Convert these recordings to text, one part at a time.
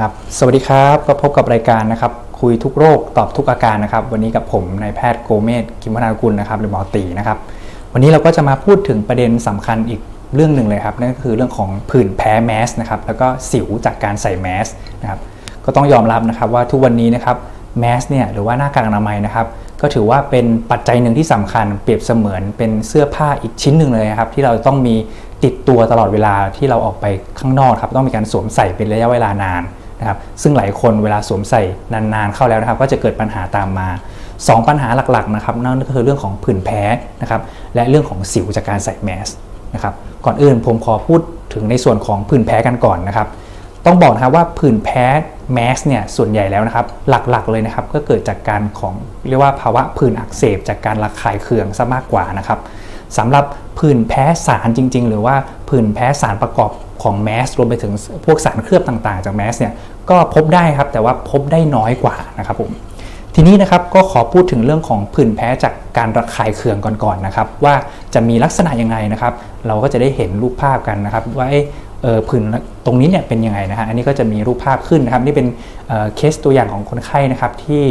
ครับสวัสดีครับก็พบกับรายการนะครับคุยทุกโรคตอบทุกอาการนะครับ วันนี้กับผมนายแพทย์โกเมศกิมวนากุลนะครับหรือหมอตีนะครับ วันนี้เราก็จะมาพูดถึงประเด็นสำคัญอีกเรื่องหนึ่งเลยครับนั่นก็คือเรื่องของผื่นแพ้แมสนะครับแล้วก็สิวจากการใส่แมสนะครับก็ต้องยอมรับนะครับว่าทุกวันนี้นะครับแมสเนี่ยหรือว่าหน้ากากอนามัยนะครับก็ถือว่าเป็นปัจจัยหนึ่งที่สำคัญเปรียบเสมือนเป็นเสื้อผ้าอีกชิ้นหนึ่งเลยนะครับที่เราต้องมีติดตัวตลอดเวลาที่เราออกไปข้างนอกครับต้องมีการสวมใส่เป็นระยะเวลานาน นะครับซึ่งหลายคนเวลาสวมใส่นานๆเข้าแล้วนะครับ ก็จะเกิดปัญหาตามมา 2 ปัญหาหลักๆนะครับนั่นก็คือเรื่องของผื่นแพ้นะครับและเรื่องของสิวจากการใส่แมสนะครับก่อนอื่นผมขอพูดถึงในส่วนของผื่นแพ้กันก่อนนะครับ ต้องบอกนะครับว่าผื่นแพ้แมสเนี่ยส่วนใหญ่แล้วนะครับ หลักๆเลยนะครับก็เกิดจากการของเรียกว่าภาวะผื่นอักเสบจากการระคายเคืองซะมากกว่านะครับ สำหรับผื่นแพ้สารจริง ๆ หรือว่าผื่นแพ้สารประกอบของแมสรวมไปถึงพวกสารเคลือบต่างๆ จากแมสเนี่ยก็พบได้ครับแต่ว่าพบได้น้อยกว่านะครับผมทีนี้นะครับก็ขอพูดถึงเรื่องของผื่นแพ้จากการระคายเคืองก่อนๆนะครับ ว่าจะมีลักษณะยังไงนะครับ เราก็จะได้เห็นรูปภาพกันนะครับว่าเออผื่นตรงนี้เนี่ยเป็นยังไงนะฮะอันนี้ก็จะมีรูปภาพขึ้นนะครับ นี่เป็นเคสตัวอย่างของคนไข้นะครับที่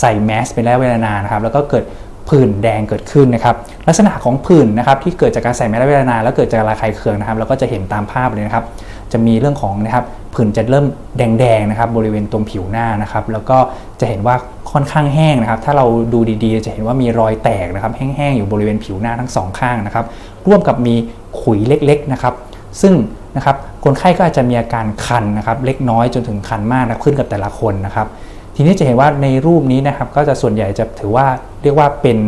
ใส่แมสเป็นระยะเวลานานนะครับ แล้วก็เกิด ผื่นแดงเกิดขึ้นนะครับลักษณะของผื่นนะครับที่เกิดจากการใส่แมสระยะเวลานานแล้วเกิดจากการะคายเคืองนะครับเราก็จะเห็นตามภาพเลยนะครับจะมีเรื่องของนะครับผื่นจะเริ่มแดงๆนะครับบริเวณตรงผิวหน้านะครับแล้วก็จะเห็นว่าค่อนข้างแห้งนะครับถ้าเราดูดีๆ จะเห็นว่ามีรอยแตกนะครับแห้งๆอยู่บริเวณผิวหน้าทั้งสองข้างนะครับร่วมกับมีขุยเล็กๆนะครับซึ่งนะครับคนไข้ก็อาจจะมีอาการคันนะครับเล็กน้อยจนถึงคันมากนะขึ้นกับแต่ละคนนะครับ ทีนี้จะเห็นว่าในรูปนี้นะครับก็จะส่วนใหญ่จะถือว่าเรียกว่าเป็น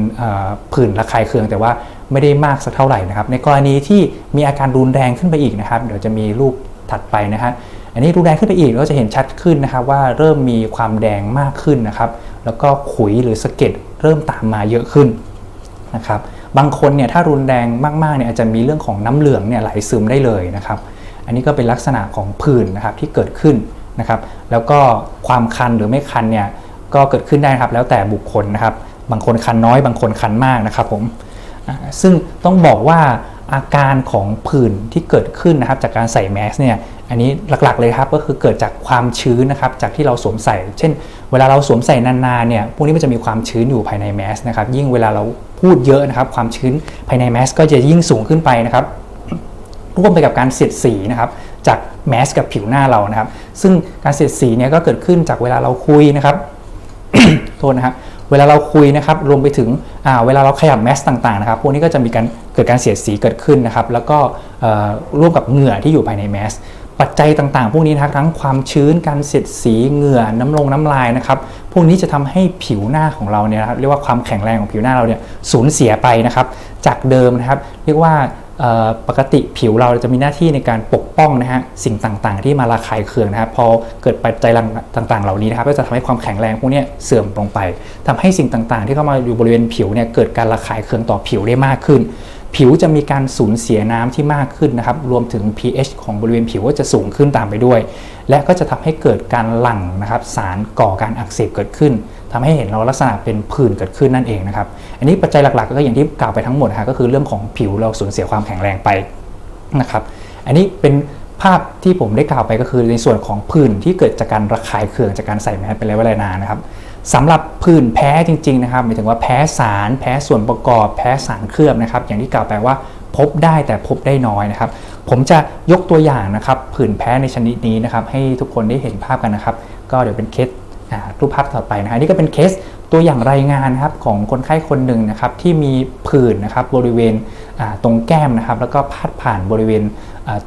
ผื่นระคายเคืองแต่ว่าไม่ได้มากสักเท่าไหร่นะครับ ในกรณีที่มีอาการรุนแรงขึ้นไปอีกนะครับ เดี๋ยวจะมีรูปถัดไปนะฮะอันนี้รุนแรงขึ้นไปอีกเราจะเห็นชัดขึ้นนะครับว่าเริ่มมีความแดงมากขึ้นนะครับ แล้วก็ขุยหรือสะเก็ดเริ่มตามมาเยอะขึ้นนะครับบางคนเนี่ยถ้ารุนแรงมากๆเนี่ยอาจจะมีเรื่องของน้ำเหลืองเนี่ยไหลซึมได้เลยนะครับ อันนี้ก็เป็นลักษณะของผื่นนะครับที่เกิดขึ้น นะครับ แล้วก็ความคันหรือไม่คันเนี่ยก็เกิดขึ้นได้ครับแล้วแต่บุคคลนะครับ บางคนคันน้อย บางคนคันมากนะครับผมซึ่งต้องบอกว่าอาการของผื่นที่เกิดขึ้นนะครับ จากการใส่แมสเนี่ยอันนี้หลักๆเลยครับก็คือเกิดจากความชื้นนะครับจากที่เราสวมใส่ เช่น เวลาเราสวมใส่นานๆเนี่ยพวกนี้มันจะมีความชื้นอยู่ภายในแมสนะครับ ยิ่งเวลาเราพูดเยอะนะครับ ความชื้นภายในแมสก็จะยิ่งสูงขึ้นไปนะครับร่วมไปกับการเสียดสีนะครับ จากแมสกับผิวหน้าเรานะครับ ซึ่งการเสียดสีเนี่ยก็เกิดขึ้นจากเวลาเราคุยนะครับโทษนะครับเวลาเราคุยนะครับรวมไปถึงเวลาเราขยับแมสต่างๆนะครับพวกนี้ก็จะมีการเกิดการเสียดสีเกิดขึ้นนะครับแล้วก็ร่วมกับเหงื่อที่อยู่ภายในแมสปัจจัยต่างๆ พวกนี้นะครับทั้งความชื้นการเสียดสีเหงื่อน้ำลงน้ำลายนะครับพวกนี้จะทำให้ผิวหน้าของเราเนี่ยเรียกว่าความแข็งแรงของผิวหน้าเราเนี่ยสูญเสียไปนะครับ จากเดิมนะครับ เรียกว่า ปกติผิวเราจะมีหน้าที่ในการปกป้องนะฮะสิ่งต่างๆ ที่มาระคายเคืองนะครับพอเกิดปัจจัยต่างๆ เหล่านี้นะครับก็จะทำให้ความแข็งแรงพวกนี้เสื่อมลงไปทำให้สิ่งต่างๆ ที่เข้ามาอยู่บริเวณผิวเนี่ยเกิดการระคายเคืองต่อผิวได้มากขึ้น ผิวจะมีการสูญเสียน้ำที่มากขึ้นนะครับรวมถึง pH ของบริเวณผิวก็จะสูงขึ้นตามไปด้วย และก็จะทำให้เกิดการหลั่งนะครับสารก่อการอักเสบเกิดขึ้น ทำให้เห็นเราลักษณะเป็นผื่นเกิดขึ้นนั่นเองนะครับ อันนี้ปัจจัยหลักๆ ก็อย่างที่กล่าวไปทั้งหมดนะก็คือเรื่องของผิวเราสูญเสียความแข็งแรงไปนะครับ อันนี้เป็นภาพที่ผมได้กล่าวไปก็คือในส่วนของผื่นที่เกิดจากการระคายเคืองจากการใส่แมสเป็นระยะเวลานานนะครับสำหรับผื่นแพ้จริงๆนะครับหมายถึงว่าแพ้สารแพ้ส่วนประกอบแพ้สารเคลือบนะครับ อย่างที่กล่าวไปว่าพบได้แต่พบได้น้อยนะครับ ผมจะยกตัวอย่างนะครับผื่นแพ้ในชนิดนี้นะครับ ให้ทุกคนได้เห็นภาพกันนะครับ ก็เดี๋ยวเป็นเคส รูปภาพต่อไปนะฮะนี่ก็เป็นเคสตัวอย่างรายงานครับของคนไข้คนหนึ่งนะครับที่มีผื่นนะครับบริเวณตรงแก้มนะครับ แล้วก็พาดผ่านบริเวณ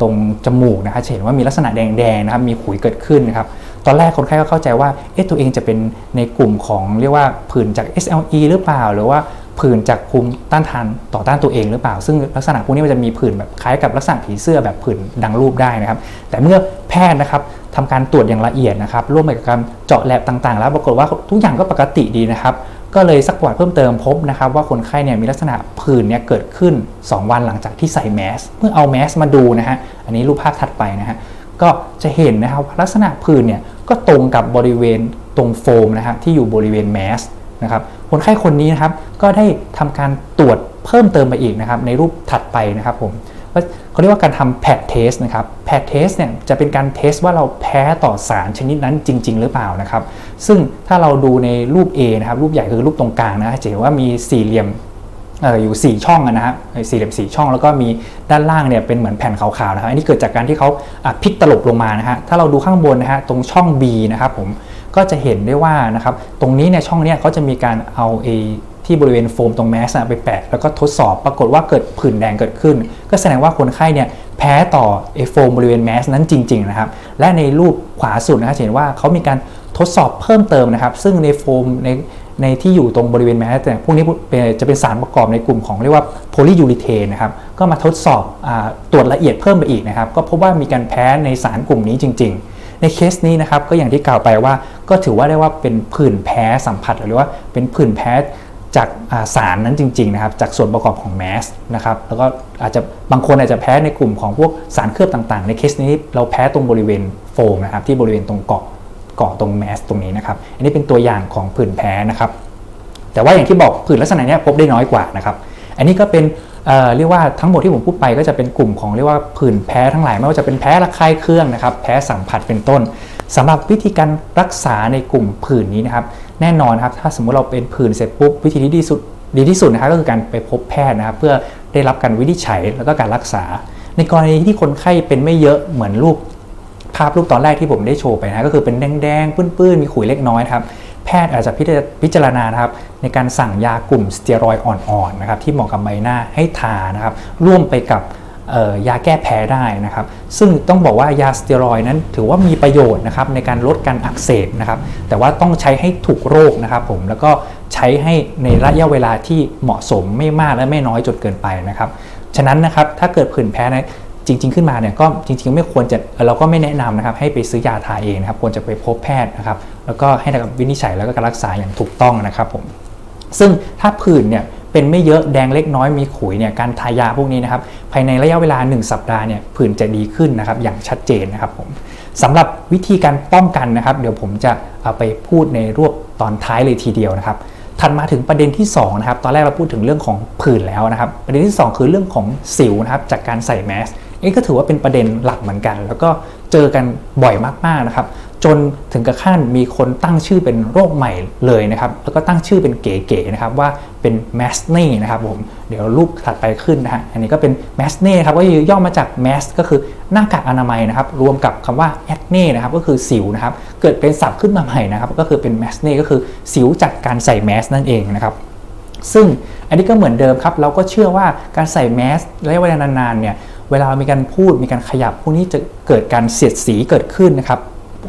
ตรงจมูกนะครับเห็นว่ามีลักษณะแดงๆนะครับมีขุยเกิดขึ้นนะครับตอนแรกคนไข้ก็เข้าใจว่าเอ๊ะตัวเองจะเป็นในกลุ่มของเรียกว่าผื่นจาก SLE หรือเปล่า หรือว่า ผื่นจากภูมิต้านทานต่อต้านตัวเองหรือเปล่า ซึ่งลักษณะพวกนี้มันจะมีผื่นแบบคล้ายกับลักษณะผีเสื้อแบบผื่นดังรูปได้นะครับ แต่เมื่อแพทย์นะครับทำการตรวจอย่างละเอียดนะครับ ร่วมกับการเจาะแลบต่างๆ แล้วปรากฏว่าทุกอย่างก็ปกติดีนะครับ ก็เลยสักวัติเพิ่มเติมพบนะครับว่าคนไข้เนี่ยมีลักษณะผื่นเนี่ยเกิดขึ้น 2 วันหลังจากที่ใส่แมส เมื่อเอาแมสมาดูนะฮะ อันนี้รูปภาพถัดไปนะฮะ ก็จะเห็นนะครับลักษณะผื่นเนี่ยก็ตรงกับบริเวณตรงโฟมนะฮะที่อยู่บริเวณแมสนะครับ คนไข้คนนี้นะครับก็ได้ทำการตรวจเพิ่มเติมไปอีกนะครับในรูปถัดไปนะครับผมเขาเรียกว่าการทำแพดเทสนะครับแพดเทสเนี่ยจะเป็นการเทสว่าเราแพ้ต่อสารชนิดนั้นจริง ๆ หรือเปล่านะครับ ซึ่งถ้าเราดูในรูป A นะครับรูปใหญ่คือรูปตรงกลางนะจะเห็นว่ามีสี่เหลี่ยมอยู่ 4 ช่องนะฮะสี่เหลี่ยมสี่ช่องแล้วก็มีด้านล่างเนี่ยเป็นเหมือนแผ่นขาวๆนะครับอันนี้เกิดจากการที่เขาพลิกตลบลงมานะฮะถ้าเราดูข้างบนนะฮะตรงช่อง B นะครับผม ก็จะเห็นได้ว่านะครับตรงนี้ในช่องนี้เขาจะมีการเอาเอที่บริเวณโฟมตรงแมสอะไปแปะแล้วก็ทดสอบปรากฏว่าเกิดผื่นแดงเกิดขึ้น ก็แสดงว่าคนไข้เนี่ยแพ้ต่อไอโฟมบริเวณแมสนั้นจริงๆนะครับและในรูปขวาสุดนะครับเห็นว่าเขามีการทดสอบเพิ่มเติมนะครับ ซึ่งในโฟมในในที่อยู่ตรงบริเวณแมสเนี่ยพวกนี้จะเป็นสารประกอบในกลุ่มของเรียกว่าโพลียูริเทนนะครับก็มาทดสอบอตรวจละเอียดเพิ่มไปอีกนะครับ ก็พบว่ามีการแพ้ในสารกลุ่มนี้จริง ๆ ในเคสนี้นะครับก็อย่างที่กล่าวไปว่า ก็ถือว่าได้ว่าเป็นผื่นแพ้สัมผัสหรือว่าเป็นผื่นแพ้จากาสารนั้นจริงๆนะครับจากส่วนประกอบของแมสนะครับแล้วก็อาจจะบางคนอาจจะแพ้ในกลุ่มของพวกสารเคลือบต่างๆ ในเคสนี้เราแพ้ตรงบริเวณโฟมนะครับที่บริเวณตรงเกาะเกาะตรงแมสตรงนี้นะครับอันนี้เป็นตัวอย่างของผื่นแพ้นะครับแต่ว่าอย่างที่บอกผื่นลักษณะนี้พบได้น้อยกว่านะครับอันนี้ก็เป็น เเรียกว่าทั้งหมดที่ผมพูดไปก็จะเป็นกลุ่มของเรียกว่าผื่นแพ้ทั้งหลายไม่ว่าจะเป็นแพ้ระคายเคืองนะครับ แพ้สัมผัสเป็นต้นสำหรับวิธีการรักษาในกลุ่มผื่นนี้นะครับ แน่นอนครับถ้าสมมุติเราเป็นผื่นเสร็จปุ๊บวิธีที่ดีสุดดีที่สุดนะครับก็คือการไปพบแพทย์นะครับ เพื่อได้รับการวินิจฉัยแล้วก็การรักษา ในกรณีที่คนไข้เป็นไม่เยอะเหมือนรูปภาพรูปตอนแรกที่ผมได้โชว์ไปนะก็คือเป็นแดงๆปื้นๆมีขุยเล็กน้อยครับ แพทย์อาจจะพิจารณานะครับในการสั่งยากลุ่มสเตียรอยอ่อนๆนะครับที่เหมาะกับใบหน้าให้ทานะครับร่วมไปกับยาแก้แพ้ได้นะครับ ซึ่งต้องบอกว่ายาสเตียรอยนั้นถือว่ามีประโยชน์นะครับในการลดการอักเสบนะครับแต่ว่าต้องใช้ให้ถูกโรคนะครับผมแล้วก็ใช้ให้ในระยะเวลาที่เหมาะสมไม่มากและไม่น้อยจนเกินไปนะครับฉะนั้นนะครับถ้าเกิดผื่นแพ้นะ จริง ๆ ขึ้นมาเนี่ยก็จริง ๆ ไม่ควรจะเราก็ไม่แนะนำนะครับให้ไปซื้อยาทาเองนะครับควรจะไปพบแพทย์นะครับแล้วก็ให้วินิจฉัยแล้วก็การรักษาอย่างถูกต้องนะครับผมซึ่งถ้าผื่นเนี่ยเป็นไม่เยอะแดงเล็กน้อยมีขุยเนี่ยการทายาพวกนี้นะครับภายในระยะเวลา 1 สัปดาห์เนี่ยผื่นจะดีขึ้นนะครับอย่างชัดเจนนะครับผมสำหรับวิธีการป้องกันนะครับ เดี๋ยวผมจะเอาไปพูดในรวบตอนท้ายเลยทีเดียวนะครับถัดมาถึงประเด็นที่2นะครับตอนแรกเราพูดถึงเรื่องของผื่นแล้วนะครับ ประเด็นที่ 2 คือเรื่องของสิวนะครับจากการใส่แมสนี่ก็ถือว่าเป็นประเด็นหลักเหมือนกัน แล้วก็เจอกันบ่อยมากๆนะครับ จนถึงกับขั้นมีคนตั้งชื่อเป็นโรคใหม่เลยนะครับ แล้วก็ตั้งชื่อเป็นเก๋ๆนะครับว่าเป็นแมสเน่นะครับผม เดี๋ยวรูปถัดไปขึ้นนะฮะ อันนี้ก็เป็นแมสเน่ครับ ก็ย่อมาจากแมสก็คือหน้ากากอนามัยนะครับ รวมกับคำว่าแอคเน่นะครับ ก็คือสิวนะครับ เกิดเป็นศัพท์ขึ้นมาใหม่นะครับ ก็คือเป็นแมสเน่ก็คือสิวจากการใส่แมสนั่นเองนะครับซึ่งอันนี้ก็เหมือนเดิมครับ เราก็เชื่อว่าการใส่แมสระยะเวลานานๆเนี่ย เวลามีการพูดมีการขยับพวกนี้จะเกิดการเสียดสีเกิดขึ้นนะครับ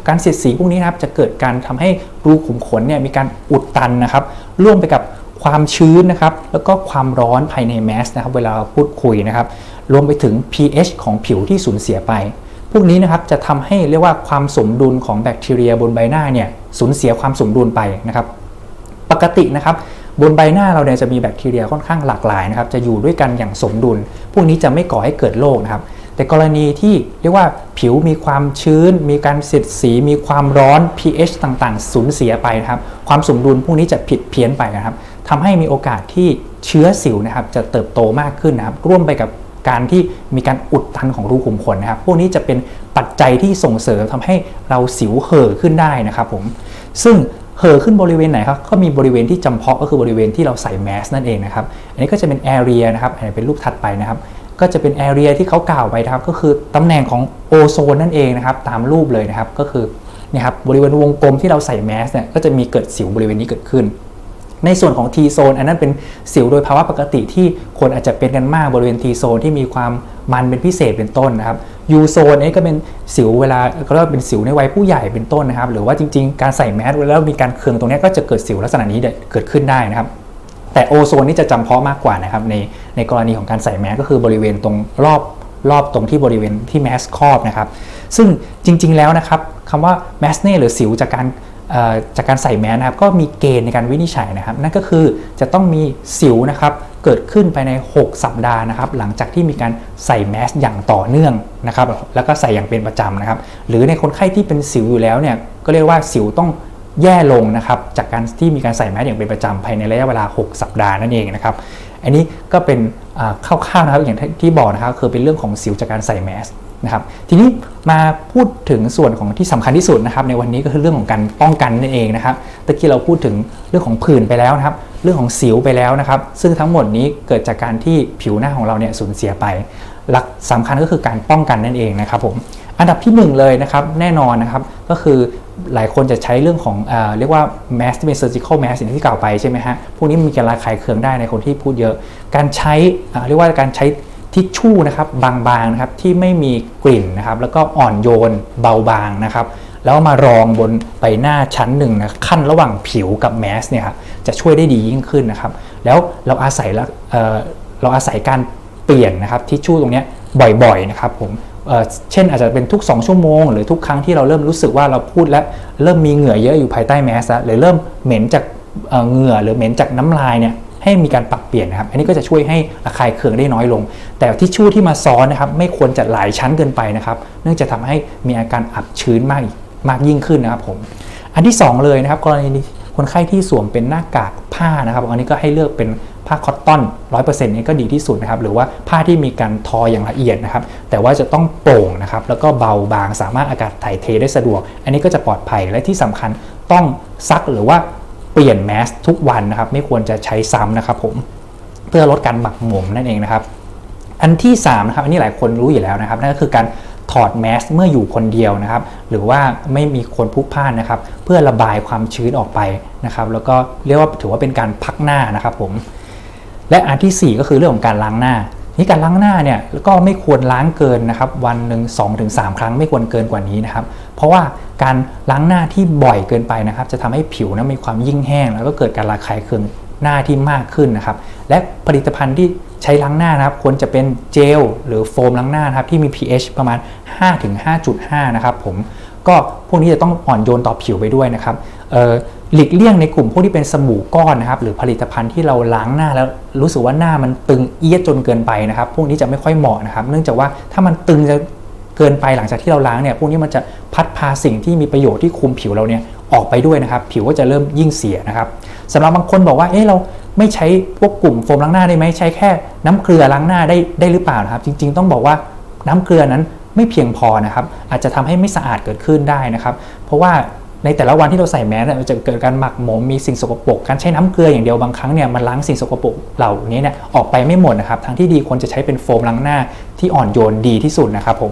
การเสียดสีพวกนี้นะครับจะเกิดการทำให้รูขุมขนเนี่ยมีการอุดตันนะครับร่วมไปกับความชื้นนะครับ แล้วก็ความร้อนภายในแมสนะครับ เวลาพูดคุยนะครับ รวมไปถึง pH ของผิวที่สูญเสียไป พวกนี้นะครับจะทำให้เรียกว่าความสมดุลของแบคทีเรียบนใบหน้าเนี่ยสูญเสียความสมดุลไปนะครับ ปกตินะครับ บนใบหน้าเราเนี่ยจะมีแบคทีเรียค่อนข้างหลากหลายนะครับจะอยู่ด้วยกันอย่างสมดุล พวกนี้จะไม่ก่อให้เกิดโรคนะครับแต่กรณีที่เรียกว่าผิวมีความชื้น มีการเสียดสีมีความร้อน pH ต่างๆ สูญเสียไปนะครับความสมดุลพวกนี้จะผิดเพี้ยนไปนะครับทำให้มีโอกาสที่เชื้อสิวนะครับจะเติบโตมากขึ้นนะครับร่วมไปกับการที่มีการอุดตันของรูขุมขนนะครับ พวกนี้จะเป็นปัจจัยที่ส่งเสริมทำให้เราสิวเห่อขึ้นได้นะครับผม ซึ่ง เห่อขึ้นบริเวณไหนครับ ก็มีบริเวณที่จำเพาะก็คือบริเวณที่เราใส่แมสนั่นเองนะครับ อันนี้ก็จะเป็นแอเรียนะครับอันนี้เป็นรูปถัดไปนะครับ ก็จะเป็นแอเรียที่เขากล่าวไปนะครับ ก็คือตำแหน่งของโอโซนนั่นเองนะครับ ตามรูปเลยนะครับ ก็คือเนี่ยครับบริเวณวงกลมที่เราใส่แมสเนี่ย ก็จะมีเกิดสิวบริเวณนี้เกิดขึ้น ในส่วนของ T โซนอันนั้นเป็นสิวโดยภาวะปกติที่คนอาจจะเป็นกันมากบริเวณ T โซนที่มีความมันเป็นพิเศษเป็นต้นนะครับ ยูโซนนี้ก็เป็นสิวเวลาเขาเรียกว่าเป็นสิวในวัยผู้ใหญ่เป็นต้นนะครับ หรือว่าจริงๆ การใส่แมสแล้วมีการเคืองตรงนี้ก็จะเกิดสิวลักษณะนี้เกิดขึ้นได้นะครับ แต่โอโซนนี่จะจำเพาะมากกว่านะครับในในกรณีของการใส่แมสก็คือบริเวณตรงรอบรอบตรงที่บริเวณที่แมสครอบนะครับ ซึ่งจริงๆแล้วนะครับคำว่าแมสเน่หรือสิวจากการ จากการใส่แมสนะครับก็มีเกณฑ์ในการวินิจฉัยนะครับ นั่นก็คือจะต้องมีสิวนะครับเกิดขึ้นภายใน 6 สัปดาห์นะครับหลังจากที่มีการใส่แมสอย่างต่อเนื่องนะครับแล้วก็ใส่อย่างเป็นประจำนะครับ หรือในคนไข้ที่เป็นสิวอยู่แล้วเนี่ยก็เรียกว่าสิวต้องแย่ลงนะครับจากการที่มีการใส่แมสอย่างเป็นประจำภายในระยะเวลา 6 สัปดาห์นั่นเองนะครับอันนี้ก็เป็นคร่าวๆนะครับอย่างที่บอกนะครับคือเป็นเรื่องของสิวจากการใส่แมส นะครับทีนี้มาพูดถึงส่วนของที่สำคัญที่สุดนะครับในวันนี้ก็คือเรื่องของการป้องกันนั่นเองนะครับตะกี้เราพูดถึงเรื่องของผื่นไปแล้วนะครับ เรื่องของสิวไปแล้วนะครับ ซึ่งทั้งหมดนี้เกิดจากการที่ผิวหน้าของเราเนี่ยสูญเสียไป หลักสำคัญก็คือการป้องกันนั่นเองนะครับผมอันดับที่หนึ่งเลยนะครับแน่นอนนะครับก็คือหลายคนจะใช้เรื่องของเอเรียกว่า mask ที่เป็น surgical mask อย่งที่กล่าวไปใช่ไหมฮะพวกนี้มีการระคายเคืองได้ในคนที่พูดเยอะ การใช้เเรียกว่าการใช้ ทิชชู่นะครับบางๆนะครับที่ไม่มีกลิ่นนะครับแล้วก็อ่อนโยนเบาบางนะครับแล้วมารองบนใบหน้าชั้นหนึ่งนะขั้นระหว่างผิวกับแมสเนี่ยครับจะช่วยได้ดียิ่งขึ้นนะครับแล้วเราอาศัยเเราอาศัยการเปลี่ยนนะครับทิชชู่ตรงนี้บ่อยๆนะครับผมเเช่นอาจจะเป็นทุก 2 ชั่วโมง หรือทุกครั้งที่เราเริ่มรู้สึกว่าเราพูดแล้วเริ่มมีเหงื่อเยอะอยู่ภายใต้แมสแล้วหรือเริ่มเหม็นจากเอ่อเหงื่อหรือเหม็นจากน้ำลายเนี่ย ให้มีการปรับเปลี่ยนนะครับ อันนี้ก็จะช่วยให้ระคายเคืองได้น้อยลง แต่ทิชชู่ที่มาซ้อนนะครับไม่ควรจะหลายชั้นเกินไปนะครับ เนื่องจากทำให้มีอาการอับชื้นมากมากยิ่งขึ้นนะครับผม อันที่ 2 เลยนะครับกรณีคนไข้ที่สวมเป็นหน้ากากผ้านะครับ อันนี้ก็ให้เลือกเป็นผ้าคอตตอน100%นี้ก็ดีที่สุดนะครับ หรือว่าผ้าที่มีการทออย่างละเอียดนะครับ แต่ว่าจะต้องโปร่งนะครับ แล้วก็เบาบางสามารถอากาศถ่ายเทได้สะดวก อันนี้ก็จะปลอดภัย และที่สำคัญต้องซักหรือว่า เปลี่ยนแมสทุกวันนะครับ ไม่ควรจะใช้ซ้ำนะครับผมเพื่อลดการหมักหมมนั่นเองนะครับ อันที่3นะครับอันนี้หลายคนรู้อยู่แล้วนะครับ นั่นก็คือการถอดแมสเมื่ออยู่คนเดียวนะครับ หรือว่าไม่มีคนพลุกพ่านนะครับ เพื่อระบายความชื้นออกไปนะครับ แล้วก็เรียกว่าถือว่าเป็นการพักหน้านะครับผมและอันทีสี่4 ก็คือเรื่องของการล้างหน้า นี่การล้างหน้าเนี่ยก็ไม่ควรล้างเกินนะครับวันหนึ่ง2-3ถึงครั้งไม่ควรเกินกว่านี้นะครับ เพราะว่าการล้างหน้าที่บ่อยเกินไปนะครับ จะทำให้ผิวนั้นมีความยิ่งแห้ง แล้วก็เกิดการระคายเคืองหน้าที่มากขึ้นนะครับ และผลิตภัณฑ์ที่ใช้ล้างหน้านะครับควรจะเป็นเจลหรือโฟมล้างหน้านะครับที่มี pH ประมาณ 5-5.5 นะครับผมก็พวกนี้จะต้องอ่อนโยนต่อผิวไปด้วยนะครับเอ่อ หลีกเลี่ยงในกลุ่มพวกที่เป็นสบู่ก้อนนะครับหรือผลิตภัณฑ์ที่เราล้างหน้าแล้วรู้สึกว่าหน้ามันตึงเอียดจนเกินไปนะครับ พวกนี้จะไม่ค่อยเหมาะนะครับ เนื่องจากว่าถ้ามันตึงจะเกินไปหลังจากที่เราล้างเนี่ยพวกนี้มันจะพัดพาสิ่งที่มีประโยชน์ที่คุมผิวเราเนี่ยออกไปด้วยนะครับ ผิวก็จะเริ่มยิ่งเสียนะครับสำหรับบางคนบอกว่าเอ๊ะเราไม่ใช้พวกกลุ่มโฟมล้างหน้าได้ไหมใช้แค่น้ำเกลือล้างหน้าได้ได้หรือเปล่านะครับ จริง ๆ ต้องบอกว่าน้ำเกลือนั้นไม่เพียงพอนะครับ อาจจะทำให้ไม่สะอาดเกิดขึ้นได้นะครับ เพราะว่า ในแต่ละวันที่เราใส่แมสเนี่ยมันจะเกิดการหมักหมมมีสิ่งสกปรกการใช้น้ำเกลืออย่างเดียวบางครั้งเนี่ยมันล้างสิ่งสกปรกเหล่านี้เนี่ยออกไปไม่หมดนะครับทางที่ดีควรจะใช้เป็นโฟมล้างหน้าที่อ่อนโยนดีที่สุดนะครับผม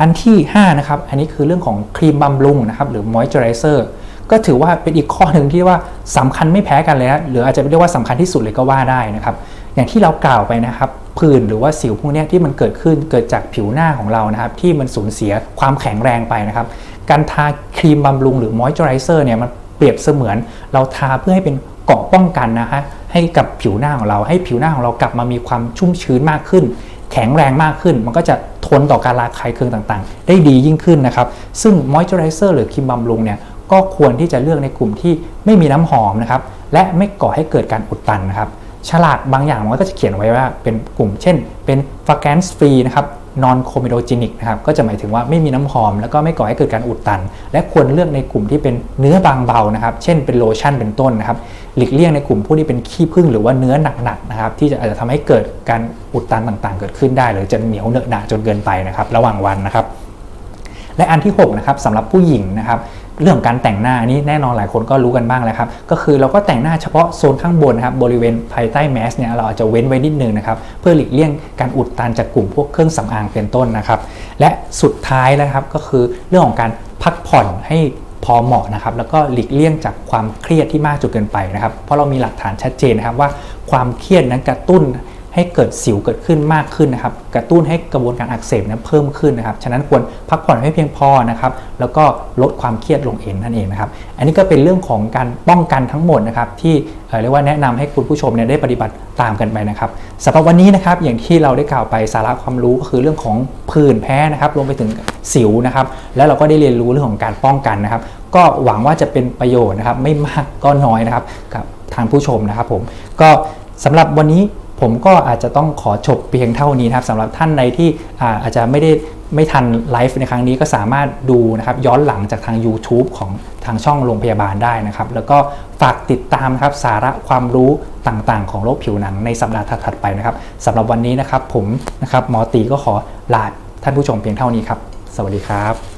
อันที่5นะครับอันนี้คือเรื่องของครีมบำรุงนะครับหรือมอยเจอไรเซอร์ก็ถือว่าเป็นอีกข้อหนึ่งที่ว่าสำคัญไม่แพ้กันเลยนะหรืออาจจะเรียกว่าสำคัญที่สุดเลยก็ว่าได้นะครับ อย่างที่เรากล่าวไปนะครับผื่นหรือว่าสิวพวกนี้ที่มันเกิดขึ้นเกิดจากผิวหน้าของเรานะครับ ที่มันสูญเสียความแข็งแรงไปนะครับ การทาครีมบำรุงหรือมอยเจอไรเซอร์เนี่ยมันเปรียบเสมือนเราทาเพื่อให้เป็นเกราะป้องกันนะฮะให้กับผิวหน้าของเราให้ผิวหน้าของเรากลับมามีความชุ่มชื้นมากขึ้น แข็งแรงมากขึ้น มันก็จะทนต่อการระคายเคืองต่างๆ ได้ดียิ่งขึ้นนะครับ ซึ่งมอยเจอไรเซอร์หรือครีมบำรุงเนี่ยก็ควรที่จะเลือกในกลุ่มที่ไม่มีน้ำหอมนะครับและไม่ก่อให้เกิดการอุดตันนะครับ ฉลากบางอย่างมันก็จะเขียนไว้ว่าเป็นกลุ่ม เช่น เป็นฟาแกนส์ฟรีนะครับ non comedogenic นะครับก็จะหมายถึงว่าไม่มีน้ำหอม แล้วก็ไม่ก่อให้เกิดการอุดตัน และควรเลือกในกลุ่มที่เป็นเนื้อบางเบานะครับ เช่นเป็นโลชั่นเป็นต้นนะครับหลีกเลี่ยงในกลุ่มผู้ที่เป็นขี้ผึ้งหรือว่าเนื้อหนักๆนะครับที่จะอาจจะทำให้เกิดการอุดตันต่างๆ เกิดขึ้นได้ หรือจะเหนียวเหนอะหนะจนเกินไปนะครับ ระหว่างวันนะครับ และอันที่6นะครับสำหรับผู้หญิงนะครับเรื่องการแต่งหน้าอันนี้แน่นอนหลายคนก็รู้กันบ้างแล้วครับก็คือเราก็แต่งหน้าเฉพาะโซนข้างบนนะครับบริเวณภายใต้แมสเนี่ยเราอาจจะเว้นไว้นิดนึงนะครับเพื่อหลีกเลี่ยงการอุดตันจากกลุ่มพวกเครื่องสำอางเป็นต้นนะครับและสุดท้ายนะครับก็คือเรื่องของการพักผ่อนให้พอเหมาะนะครับแล้วก็หลีกเลี่ยงจากความเครียดที่มากจนเกินไปนะครับเพราะเรามีหลักฐานชัดเจนนะครับว่าความเครียดนั้นกระตุ้น ให้เกิดสิวเกิดขึ้นมากขึ้นนะครับ กระตุ้นให้กระบวนการอักเสบนั้นเพิ่มขึ้นนะครับ ฉะนั้นควรพักผ่อนให้เพียงพอนะครับ แล้วก็ลดความเครียดลงเองนั่นเองนะครับ อันนี้ก็เป็นเรื่องของการป้องกันทั้งหมดนะครับที่เเรียกว่าแนะนำให้คุณผู้ชมเนี่ยได้ปฏิบัติตามกันไปนะครับสำหรับวันนี้นะครับอย่างที่เราได้กล่าวไปสาระความรู้ก็คือเรื่องของผื่นแพ้นะครับรวมไปถึงสิวนะครับ แล้วเราก็ได้เรียนรู้เรื่องของการป้องกันนะครับ ก็หวังว่าจะเป็นประโยชน์นะครับ ไม่มากก็น้อยนะครับกับทางผู้ชมนะครับผมก็สำหรับวันนี้ ผมก็อาจจะต้องขอจบเพียงเท่านี้นะครับสำหรับท่านใดที่อาอาจจะไม่ได้ไม่ทันไลฟ์ในครั้งนี้ก็สามารถดูนะครับย้อนหลังจากทาง YouTube ของทางช่องโรงพยาบาลได้นะครับ แล้วก็ฝากติดตามนะครับสาระความรู้ต่างๆ ของโรคผิวหนังในสัปดาห์ถัดๆไปนะครับสำหรับวันนี้นะครับผมนะครับหมอตีก็ขอลาท่านผู้ชมเพียงเท่านี้ครับ สวัสดีครับ